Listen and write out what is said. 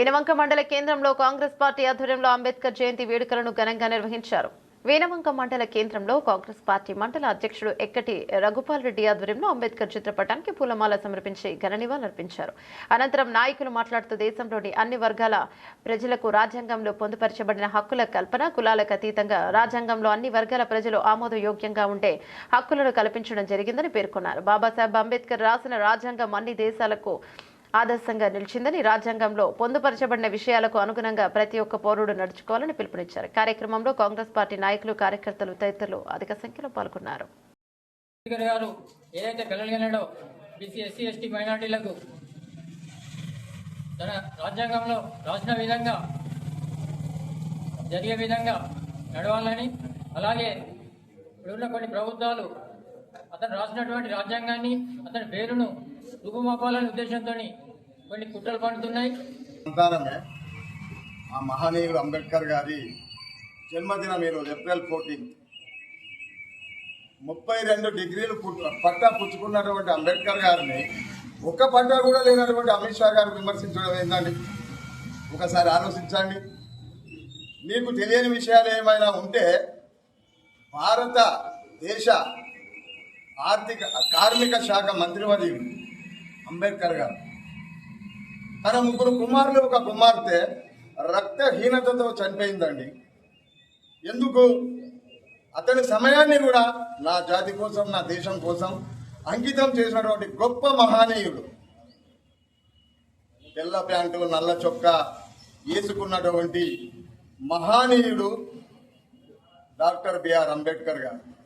వీనవంక మండల కేంద్రంలో కాంగ్రెస్ పార్టీ ఆధ్వర్యంలో అంబేద్కర్ జయంతి వేడుకలను ఘనంగా నిర్వహించారు. వీనవంక మండల కేంద్రంలో కాంగ్రెస్ పార్టీ మండల అధ్యక్షుడు ఎక్కటి రఘుపాల్ రెడ్డి ఆధ్వర్యంలో అంబేద్కర్ చిత్రపటానికి పూలమాల సమర్పించి ఘన నివాళులర్పించారు అనంతరం నాయకులు మాట్లాడుతూ దేశంలోని అన్ని వర్గాల ప్రజలకు రాజ్యాంగంలో పొందుపరచబడిన హక్కుల కల్పన కులాలకు అతీతంగా రాజ్యాంగంలో అన్ని వర్గాల ప్రజలు ఆమోదయోగ్యంగా ఉండే హక్కులను కల్పించడం జరిగిందని పేర్కొన్నారు. బాబాసాహెబ్ అంబేద్కర్ రాసిన రాజ్యాంగం అన్ని దేశాలకు ఆదర్శంగా నిలిచిందని రాజ్యాంగంలో పొందుపరచబడిన విషయాలకు అనుగుణంగా ప్రతి ఒక్క పౌరుడు నడుచుకోవాలని పిలుపునిచ్చారు. కార్యక్రమంలో కాంగ్రెస్ పార్టీ నాయకులు కార్యకర్తలు తదితరులు అధిక సంఖ్యలో పాల్గొన్నారు. ఏదైతే బీసీ ఎస్సీ ఎస్టీ మైనార్టీలకు తన రాజ్యాంగంలో రాసిన విధంగా జరిగే విధంగా నడవాలని అలాగే ఇప్పుడున్న కొన్ని ప్రభుత్వాలు అతను రాసినటువంటి రాజ్యాంగాన్ని అతని పేరును రూపుమాపాలనే ఉద్దేశంతో కొన్ని కుట్రలు పడుతున్నాయి ఆ మహనీయుడు అంబేద్కర్ గారి జన్మదినం ఈరోజు ఏప్రిల్ ఫోర్టీన్. ముప్పై రెండు డిగ్రీలు పుట్ట- పట్టా పుచ్చుకున్నటువంటి అంబేద్కర్ గారిని ఒక్క పట్టా కూడా లేనటువంటి అమిత్ షా గారు విమర్శించడం ఏంటండి? ఒకసారి ఆలోచించండి. మీకు తెలియని విషయాలు ఏమైనా ఉంటే భారత దేశ ఆర్థిక కార్మిక శాఖ మంత్రివర్యుడు అంబేద్కర్ గారు. తన ముగ్గురు కుమారులు ఒక కుమార్తె రక్తహీనతతో చనిపోయిందండి. ఎందుకు? అతని సమయాన్ని కూడా నా జాతి కోసం నా దేశం కోసం అంకితం చేసినటువంటి గొప్ప మహానీయుడు. తెల్ల ప్యాంటు నల్ల చొక్కా వేసుకున్నటువంటి మహానీయుడు డాక్టర్ బిఆర్ అంబేద్కర్ గారు.